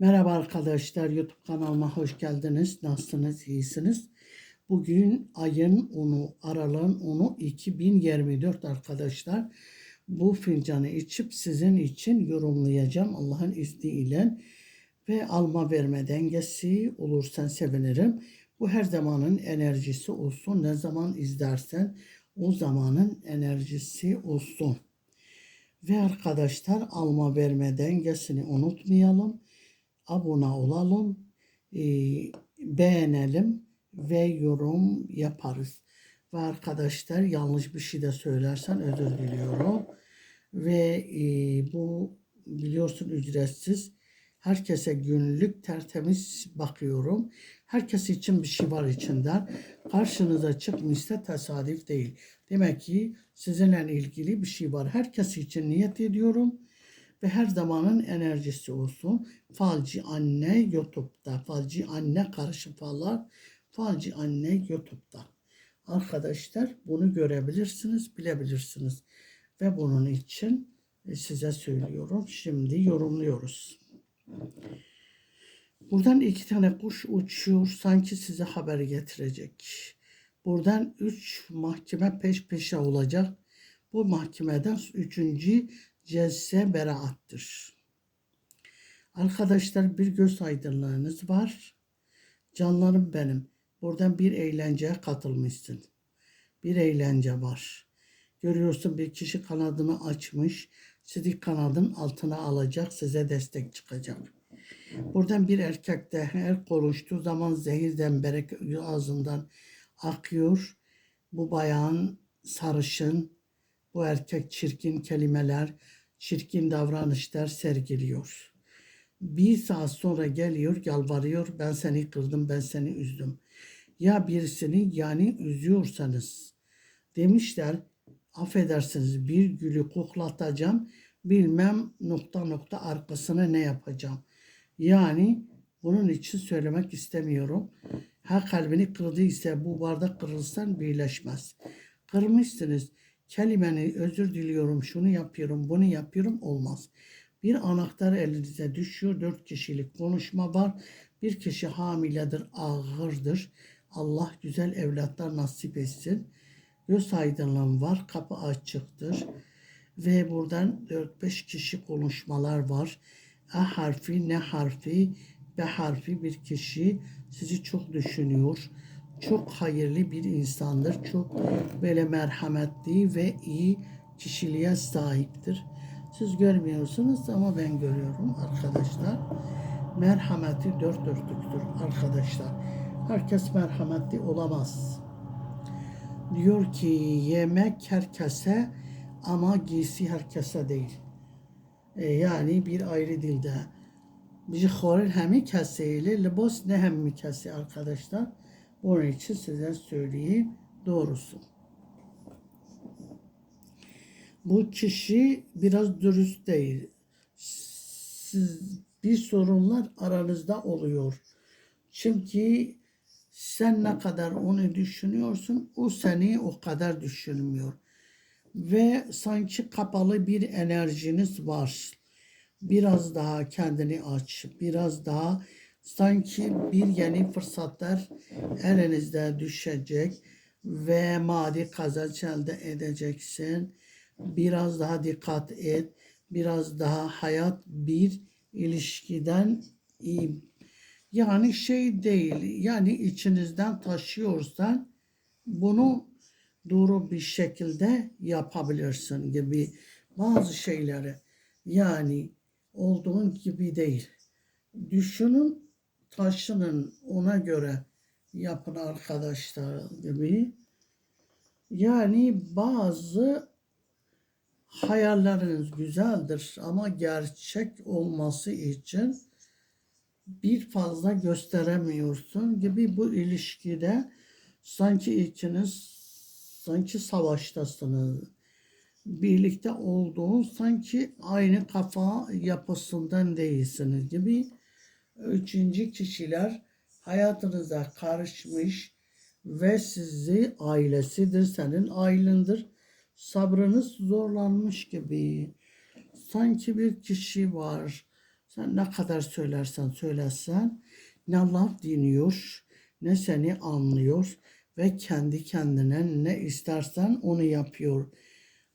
Merhaba arkadaşlar, YouTube kanalıma hoş geldiniz. Nasılsınız, iyisiniz? Bugün ayın 10'u, aralığın 10'u 2024 arkadaşlar. Bu fincanı içip sizin için yorumlayacağım Allah'ın izniyle. Ve alma verme dengesi olursan sevinirim. Bu her zamanın enerjisi olsun. Ne zaman izlersen o zamanın enerjisi olsun. Ve arkadaşlar alma verme dengesini unutmayalım abone olalım, e, beğenelim ve yorum yaparız. Ve arkadaşlar yanlış bir şey de söylersen özür diliyorum. Ve e, bu biliyorsun ücretsiz. Herkese günlük tertemiz bakıyorum. Herkes için bir şey var içinden. Karşınıza çıkmışsa tesadüf değil. Demek ki sizinle ilgili bir şey var. Herkes için niyet ediyorum ve her zamanın enerjisi olsun. Falcı Anne YouTube'da. Falcı Anne karşı fallar. Falcı Anne YouTube'da. Arkadaşlar bunu görebilirsiniz, bilebilirsiniz. Ve bunun için e, size söylüyorum. Şimdi yorumluyoruz. Buradan iki tane kuş uçuyor. Sanki size haber getirecek. Buradan üç mahkeme peş peşe olacak. Bu mahkemeden üçüncü cesse beraattır. Arkadaşlar bir göz aydınlığınız var. Canlarım benim. Buradan bir eğlenceye katılmışsın. Bir eğlence var. Görüyorsun bir kişi kanadını açmış. Sizi kanadın altına alacak. Size destek çıkacak. Buradan bir erkek de her konuştuğu zaman zehir zemberek ağzından akıyor. Bu bayan sarışın, bu erkek çirkin kelimeler, çirkin davranışlar sergiliyor. Bir saat sonra geliyor, yalvarıyor, ben seni kırdım, ben seni üzdüm. Ya birisini yani üzüyorsanız, demişler, affedersiniz bir gülü koklatacağım, bilmem nokta nokta arkasına ne yapacağım. Yani bunun için söylemek istemiyorum. Ha kalbini kırdıysa bu bardak kırılsan birleşmez. Kırmışsınız kelimeni özür diliyorum, şunu yapıyorum, bunu yapıyorum olmaz. Bir anahtar elinize düşüyor. Dört kişilik konuşma var. Bir kişi hamiledir, ağırdır. Allah güzel evlatlar nasip etsin. Göz aydınlığım var. Kapı açıktır. Ve buradan 4-5 kişi konuşmalar var. A harfi, ne harfi, B harfi bir kişi sizi çok düşünüyor çok hayırlı bir insandır. Çok böyle merhametli ve iyi kişiliğe sahiptir. Siz görmüyorsunuz ama ben görüyorum arkadaşlar. Merhameti dört dörtlüktür arkadaşlar. Herkes merhametli olamaz. Diyor ki yemek herkese ama giysi herkese değil. E, yani bir ayrı dilde. Bir xorir hemi kəsiyle, libas ne hemi kəsi arkadaşlar. Onun için size söyleyeyim doğrusu. Bu kişi biraz dürüst değil. Siz, bir sorunlar aranızda oluyor. Çünkü sen ne kadar onu düşünüyorsun, o seni o kadar düşünmüyor. Ve sanki kapalı bir enerjiniz var. Biraz daha kendini aç, biraz daha sanki bir yeni fırsatlar elinizde düşecek ve maddi kazanç elde edeceksin. Biraz daha dikkat et. Biraz daha hayat bir ilişkiden iyi. Yani şey değil. Yani içinizden taşıyorsan bunu doğru bir şekilde yapabilirsin gibi bazı şeyleri. Yani olduğun gibi değil. Düşünün taşının ona göre yapın arkadaşlar gibi. Yani bazı hayalleriniz güzeldir ama gerçek olması için bir fazla gösteremiyorsun gibi bu ilişkide sanki ikiniz sanki savaştasınız. Birlikte olduğun sanki aynı kafa yapısından değilsiniz gibi üçüncü kişiler hayatınıza karışmış ve sizi ailesidir, senin ailendir. Sabrınız zorlanmış gibi. Sanki bir kişi var. Sen ne kadar söylersen söylersen ne laf dinliyor ne seni anlıyor ve kendi kendine ne istersen onu yapıyor.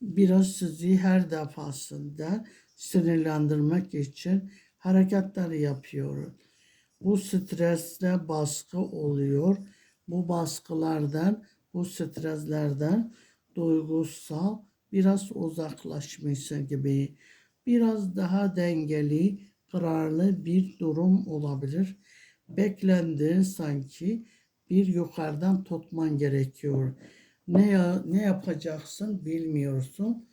Biraz sizi her defasında sinirlendirmek için hareketler yapıyor. Bu stresle baskı oluyor. Bu baskılardan, bu streslerden duygusal biraz uzaklaşmışsın gibi. Biraz daha dengeli, kararlı bir durum olabilir. Beklendiğin sanki bir yukarıdan tutman gerekiyor. Ne ne yapacaksın bilmiyorsun.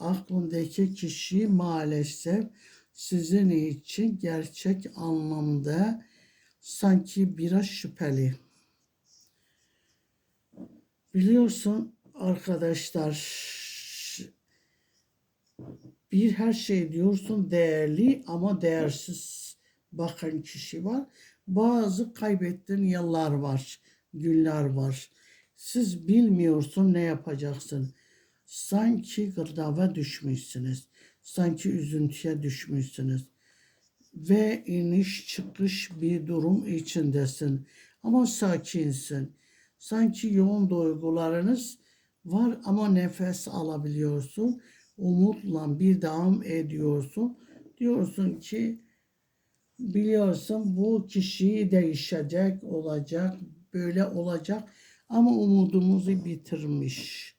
Aklındaki kişi maalesef sizin için gerçek anlamda sanki biraz şüpheli. Biliyorsun arkadaşlar bir her şey diyorsun değerli ama değersiz bakan kişi var. Bazı kaybettiğin yıllar var, günler var. Siz bilmiyorsun ne yapacaksın. Sanki gırdaba düşmüşsünüz. Sanki üzüntüye düşmüşsünüz. Ve iniş çıkış bir durum içindesin. Ama sakinsin. Sanki yoğun duygularınız var ama nefes alabiliyorsun. Umutla bir devam ediyorsun. Diyorsun ki biliyorsun bu kişi değişecek, olacak, böyle olacak ama umudumuzu bitirmiş.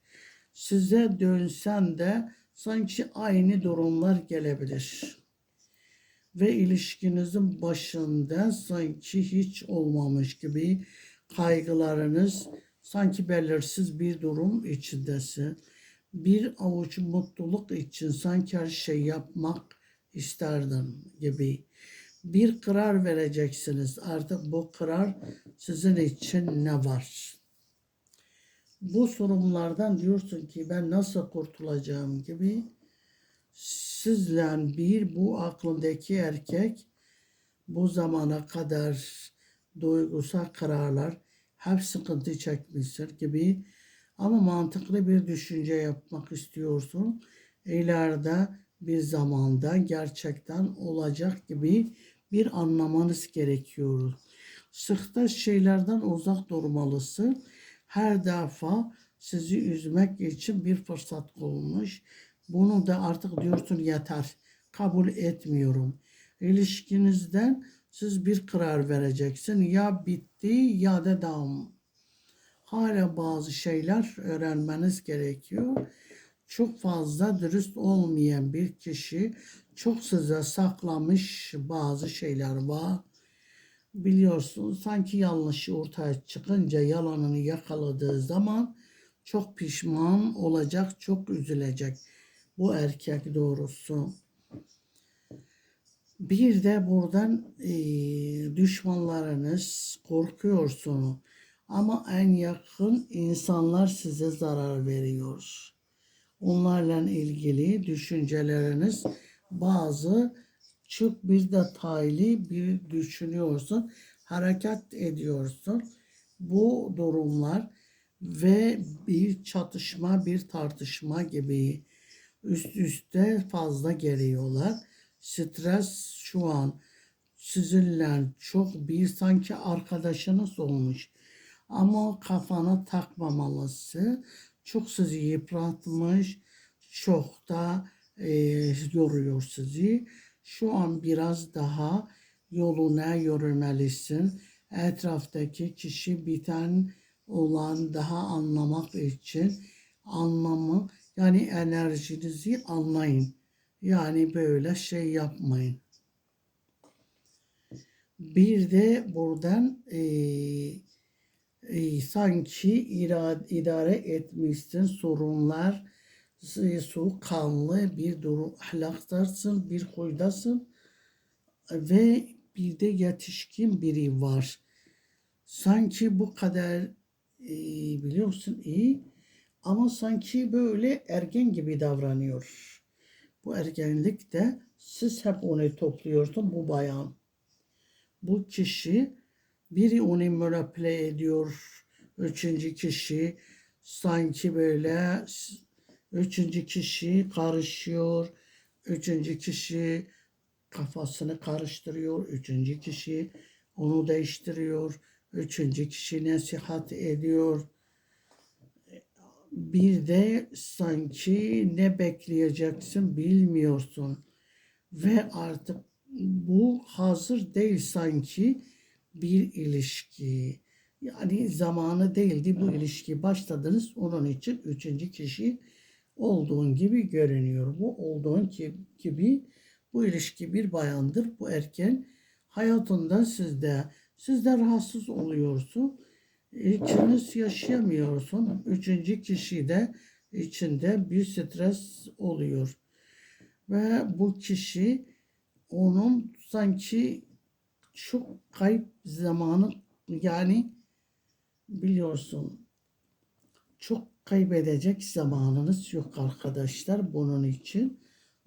Size dönsen de sanki aynı durumlar gelebilir. Ve ilişkinizin başında sanki hiç olmamış gibi kaygılarınız sanki belirsiz bir durum içindesin. Bir avuç mutluluk için sanki her şey yapmak isterdin gibi. Bir karar vereceksiniz. Artık bu karar sizin için ne var? Bu sorunlardan diyorsun ki ben nasıl kurtulacağım gibi sizle bir bu aklındaki erkek bu zamana kadar duygusal kararlar hep sıkıntı çekmiştir gibi ama mantıklı bir düşünce yapmak istiyorsun. İleride bir zamanda gerçekten olacak gibi bir anlamanız gerekiyor. Sıkta şeylerden uzak durmalısın. Her defa sizi üzmek için bir fırsat olmuş. Bunu da artık diyorsun yeter. Kabul etmiyorum. İlişkinizden siz bir karar vereceksin. Ya bitti ya da devam. Hala bazı şeyler öğrenmeniz gerekiyor. Çok fazla dürüst olmayan bir kişi çok size saklamış bazı şeyler var. Biliyorsun sanki yanlışı ortaya çıkınca yalanını yakaladığı zaman çok pişman olacak, çok üzülecek bu erkek doğrusu. Bir de buradan e, düşmanlarınız korkuyorsunuz. Ama en yakın insanlar size zarar veriyor. Onlarla ilgili düşünceleriniz bazı çok bir detaylı bir düşünüyorsun, hareket ediyorsun. Bu durumlar ve bir çatışma, bir tartışma gibi üst üste fazla geliyorlar. Stres şu an sizinle çok bir sanki arkadaşınız olmuş. Ama kafana takmamalısın. Çok sizi yıpratmış, çok da e, yoruyor sizi. Şu an biraz daha yoluna yürümelisin. Etraftaki kişi biten olan daha anlamak için anlamı yani enerjinizi anlayın. Yani böyle şey yapmayın. Bir de buradan e, e, sanki irad, idare etmişsin sorunlar soğukkanlı bir durum ahlaktarsın, bir huydasın ve bir de yetişkin biri var. Sanki bu kadar e, biliyorsun iyi ama sanki böyle ergen gibi davranıyor. Bu ergenlikte siz hep onu topluyorsun bu bayan. Bu kişi biri onu manipüle ediyor. Üçüncü kişi sanki böyle üçüncü kişi karışıyor. Üçüncü kişi kafasını karıştırıyor. Üçüncü kişi onu değiştiriyor. Üçüncü kişi nasihat ediyor. Bir de sanki ne bekleyeceksin bilmiyorsun. Ve artık bu hazır değil sanki bir ilişki. Yani zamanı değildi bu ilişki başladınız. Onun için üçüncü kişi olduğun gibi görünüyor. Bu olduğun gibi bu ilişki bir bayandır. Bu erken hayatında sizde sizde rahatsız oluyorsun. İkiniz yaşayamıyorsun. Üçüncü kişi de içinde bir stres oluyor. Ve bu kişi onun sanki çok kayıp zamanı yani biliyorsun çok kaybedecek zamanınız yok arkadaşlar. Bunun için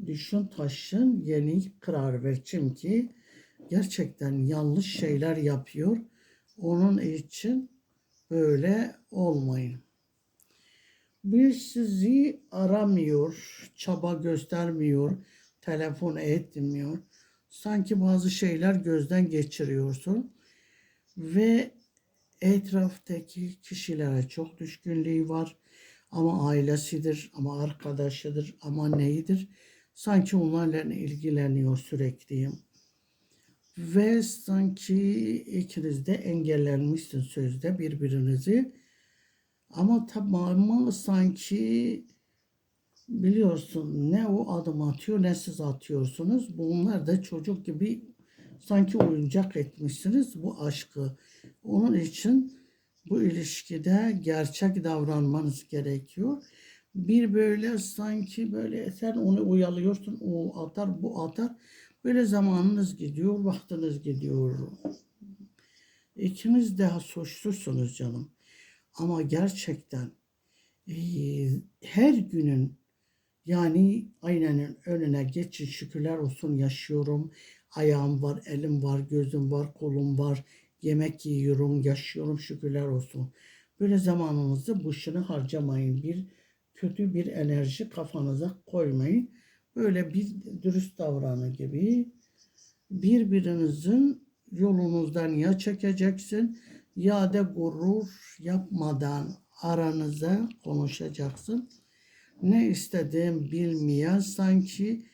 düşün taşın yeni karar ver. Çünkü gerçekten yanlış şeyler yapıyor. Onun için böyle olmayın. Bir sizi aramıyor, çaba göstermiyor, telefon etmiyor. Sanki bazı şeyler gözden geçiriyorsun ve etraftaki kişilere çok düşkünlüğü var. Ama ailesidir, ama arkadaşıdır, ama neyidir? Sanki onlarla ilgileniyor sürekli. Ve sanki ikiniz de engellenmişsin sözde birbirinizi. Ama tamamı sanki biliyorsun ne o adım atıyor ne siz atıyorsunuz. Bunlar da çocuk gibi sanki oyuncak etmişsiniz bu aşkı. Onun için bu ilişkide gerçek davranmanız gerekiyor. Bir böyle sanki böyle sen onu uyalıyorsun, o atar, bu atar. Böyle zamanınız gidiyor, vaktiniz gidiyor. İkiniz de suçlusunuz canım. Ama gerçekten eee, her günün yani aynen önüne geçin şükürler olsun yaşıyorum. Ayağım var, elim var, gözüm var, kolum var. Yemek yiyorum, yaşıyorum şükürler olsun. Böyle zamanınızı boşuna harcamayın. Bir kötü bir enerji kafanıza koymayın. Böyle bir dürüst davranı gibi birbirinizin yolunuzdan ya çekeceksin ya da gurur yapmadan aranıza konuşacaksın. Ne istediğim bilmeyen sanki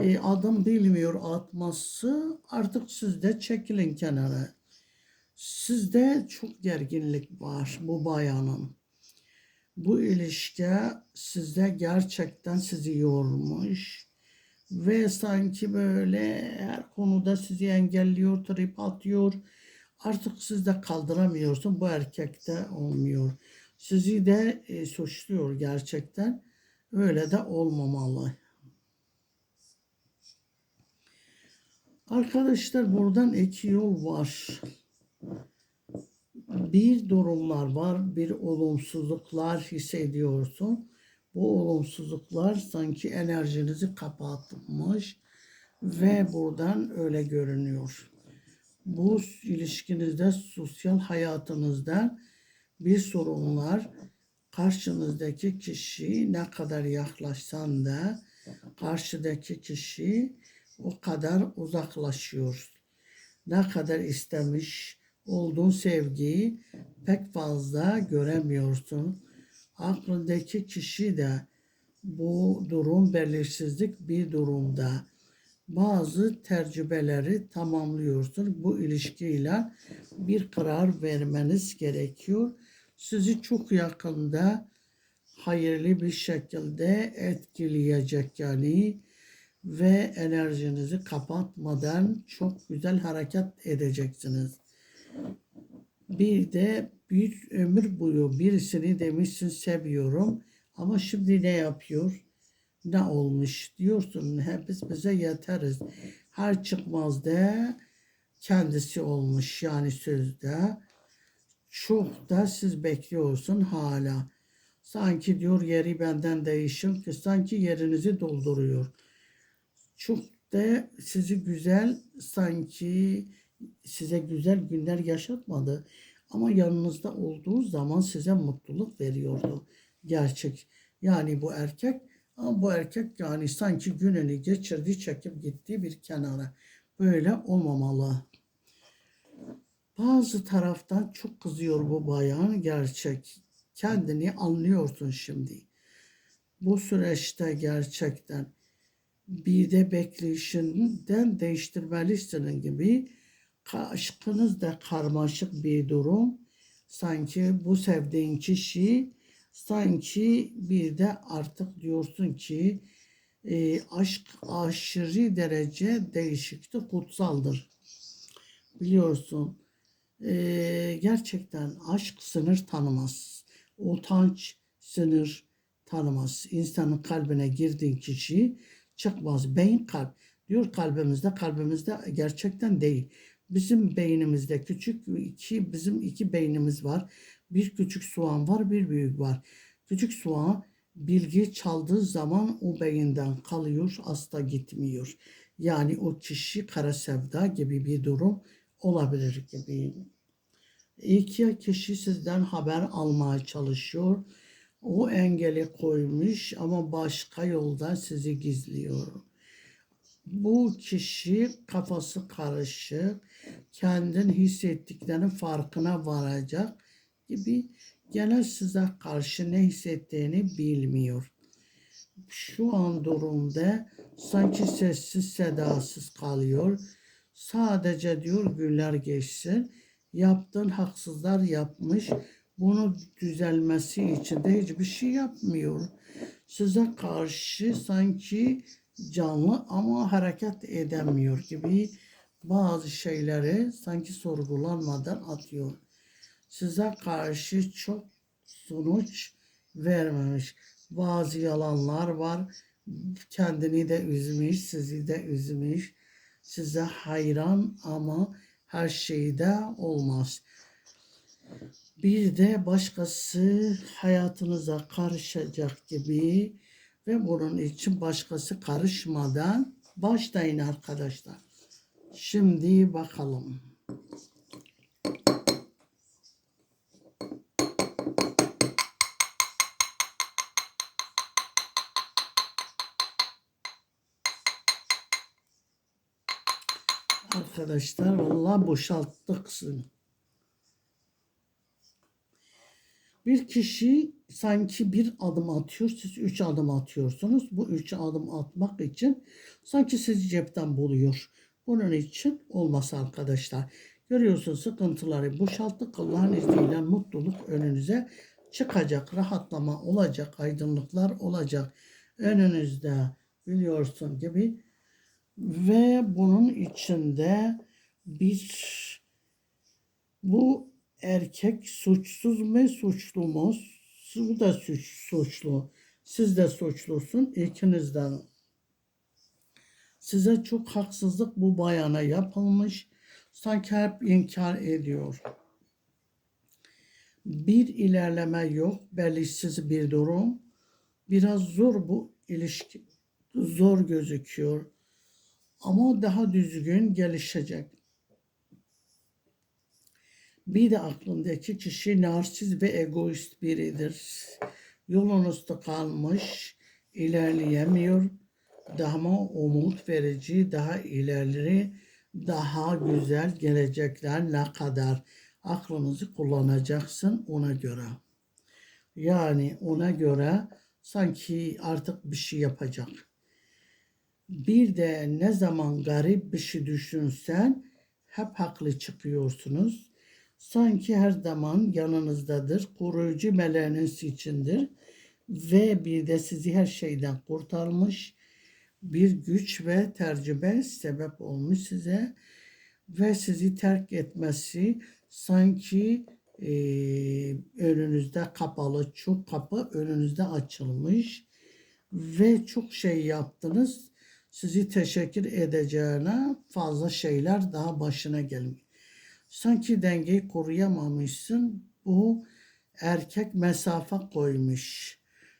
e, adım bilmiyor atması artık sizde çekilin kenara. Sizde çok gerginlik var bu bayanın. Bu ilişki sizde gerçekten sizi yormuş ve sanki böyle her konuda sizi engelliyor, trip atıyor. Artık siz de kaldıramıyorsun. Bu erkekte olmuyor. Sizi de e, suçluyor gerçekten. Öyle de olmamalı. Arkadaşlar buradan iki yol var. Bir durumlar var, bir olumsuzluklar hissediyorsun. Bu olumsuzluklar sanki enerjinizi kapatmış ve buradan öyle görünüyor. Bu ilişkinizde, sosyal hayatınızda bir sorunlar, karşınızdaki kişi ne kadar yaklaşsan da karşıdaki kişi o kadar uzaklaşıyor. Ne kadar istemiş olduğun sevgiyi pek fazla göremiyorsun. Aklındaki kişi de bu durum belirsizlik bir durumda. Bazı tecrübeleri tamamlıyorsun. Bu ilişkiyle bir karar vermeniz gerekiyor. Sizi çok yakında hayırlı bir şekilde etkileyecek yani ve enerjinizi kapatmadan çok güzel hareket edeceksiniz. Bir de bir ömür boyu birisini demişsin seviyorum ama şimdi ne yapıyor? Ne olmuş diyorsun. Hep biz bize yeteriz. Her çıkmazda kendisi olmuş yani sözde. Çok da siz bekliyorsun hala. Sanki diyor yeri benden değişim ki sanki yerinizi dolduruyor. Çok da sizi güzel sanki size güzel günler yaşatmadı. Ama yanınızda olduğu zaman size mutluluk veriyordu. Gerçek. Yani bu erkek Ama bu erkek yani sanki gününü geçirdi çekip gitti bir kenara. Böyle olmamalı. Bazı taraftan çok kızıyor bu bayan gerçek. Kendini anlıyorsun şimdi. Bu süreçte gerçekten bir de bekleyişinden değiştirmelisin gibi aşkınız da karmaşık bir durum. Sanki bu sevdiğin kişi sanki bir de artık diyorsun ki e, aşk aşırı derece değişiktir, kutsaldır. Biliyorsun e, gerçekten aşk sınır tanımaz. Utanç sınır tanımaz. İnsanın kalbine girdiğin kişi çıkmaz. Beyin kalp. Diyor kalbimizde, kalbimizde gerçekten değil. Bizim beynimizde küçük iki, bizim iki beynimiz var. Bir küçük soğan var, bir büyük var. Küçük soğan bilgi çaldığı zaman o beyinden kalıyor, asla gitmiyor. Yani o kişi kara sevda gibi bir durum olabilir gibi. İki kişi sizden haber almaya çalışıyor. O engeli koymuş ama başka yoldan sizi gizliyor. Bu kişi kafası karışık, kendin hissettiklerinin farkına varacak gibi gene size karşı ne hissettiğini bilmiyor. Şu an durumda sanki sessiz sedasız kalıyor. Sadece diyor günler geçsin. Yaptığın haksızlar yapmış. Bunu düzelmesi için de hiçbir şey yapmıyor. Size karşı sanki canlı ama hareket edemiyor gibi bazı şeyleri sanki sorgulanmadan atıyor. Size karşı çok sonuç vermemiş. Bazı yalanlar var. Kendini de üzmüş, sizi de üzmüş. Size hayran ama her şeyde olmaz. Bir de başkası hayatınıza karışacak gibi ve bunun için başkası karışmadan başlayın arkadaşlar. Şimdi bakalım. Arkadaşlar vallahi boşalttık seni. Bir kişi sanki bir adım atıyor, siz üç adım atıyorsunuz. Bu üç adım atmak için sanki sizi cepten buluyor. Bunun için olmaz arkadaşlar. Görüyorsunuz sıkıntıları boşalttık. Allah'ın izniyle mutluluk önünüze çıkacak. Rahatlama olacak, aydınlıklar olacak. Önünüzde biliyorsun gibi. Ve bunun içinde bir bu erkek suçsuz mu suçlu mu? Bu da suç, suçlu. Siz de suçlusun. İkinizden. Size çok haksızlık bu bayana yapılmış. Sanki hep inkar ediyor. Bir ilerleme yok. Belirsiz bir durum. Biraz zor bu ilişki. Zor gözüküyor. Ama daha düzgün gelişecek. Bir de aklındaki kişi narsiz ve egoist biridir. Yolunuzda kalmış, ilerleyemiyor. Daha umut verici, daha ilerleri, daha güzel gelecekler ne kadar aklınızı kullanacaksın ona göre. Yani ona göre sanki artık bir şey yapacak. Bir de ne zaman garip bir şey düşünsen hep haklı çıkıyorsunuz. Sanki her zaman yanınızdadır. Koruyucu meleğiniz içindir. Ve bir de sizi her şeyden kurtarmış bir güç ve tercüme sebep olmuş size. Ve sizi terk etmesi sanki e, önünüzde kapalı çok kapı önünüzde açılmış ve çok şey yaptınız. Sizi teşekkür edeceğine fazla şeyler daha başına gelmiş sanki dengeyi koruyamamışsın. Bu erkek mesafe koymuş.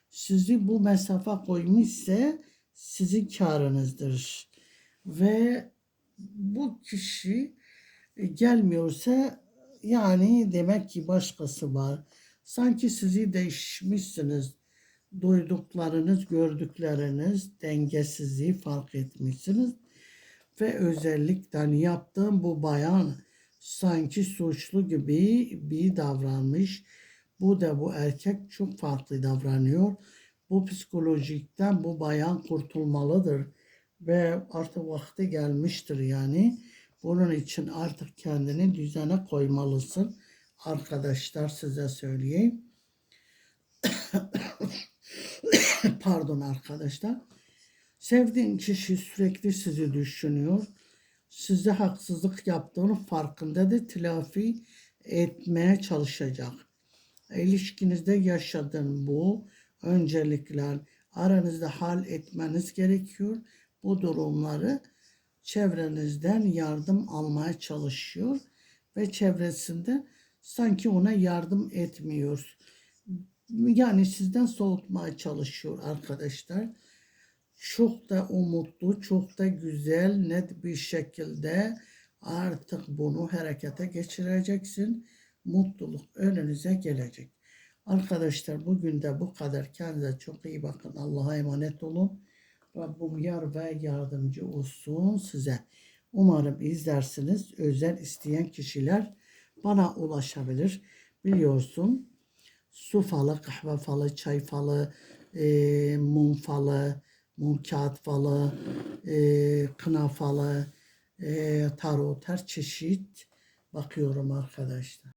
Sizi bu mesafe koymuşsa sizin karınızdır. Ve bu kişi gelmiyorsa yani demek ki başkası var. Sanki sizi değişmişsiniz. duyduklarınız, gördükleriniz dengesizliği fark etmişsiniz. Ve özellikle yaptığım bu bayan sanki suçlu gibi bir davranmış. Bu da bu erkek çok farklı davranıyor. Bu psikolojikten bu bayan kurtulmalıdır. Ve artık vakti gelmiştir yani. Bunun için artık kendini düzene koymalısın. Arkadaşlar size söyleyeyim. Pardon arkadaşlar. Sevdiğin kişi sürekli sizi düşünüyor. Size haksızlık yaptığını farkındadır. Telafi etmeye çalışacak. İlişkinizde yaşadığın bu öncelikler aranızda hal etmeniz gerekiyor. Bu durumları çevrenizden yardım almaya çalışıyor ve çevresinde sanki ona yardım etmiyor. Yani sizden soğutmaya çalışıyor arkadaşlar. Çok da umutlu, çok da güzel, net bir şekilde artık bunu harekete geçireceksin. Mutluluk önünüze gelecek. Arkadaşlar bugün de bu kadar. Kendinize çok iyi bakın. Allah'a emanet olun. Rabbim yar ve yardımcı olsun size. Umarım izlersiniz. Özel isteyen kişiler bana ulaşabilir. Biliyorsun su falı, kahve falı, çay falı, e, mum falı, mum kağıt falı, e, kına falı, e, tarot her çeşit bakıyorum arkadaşlar.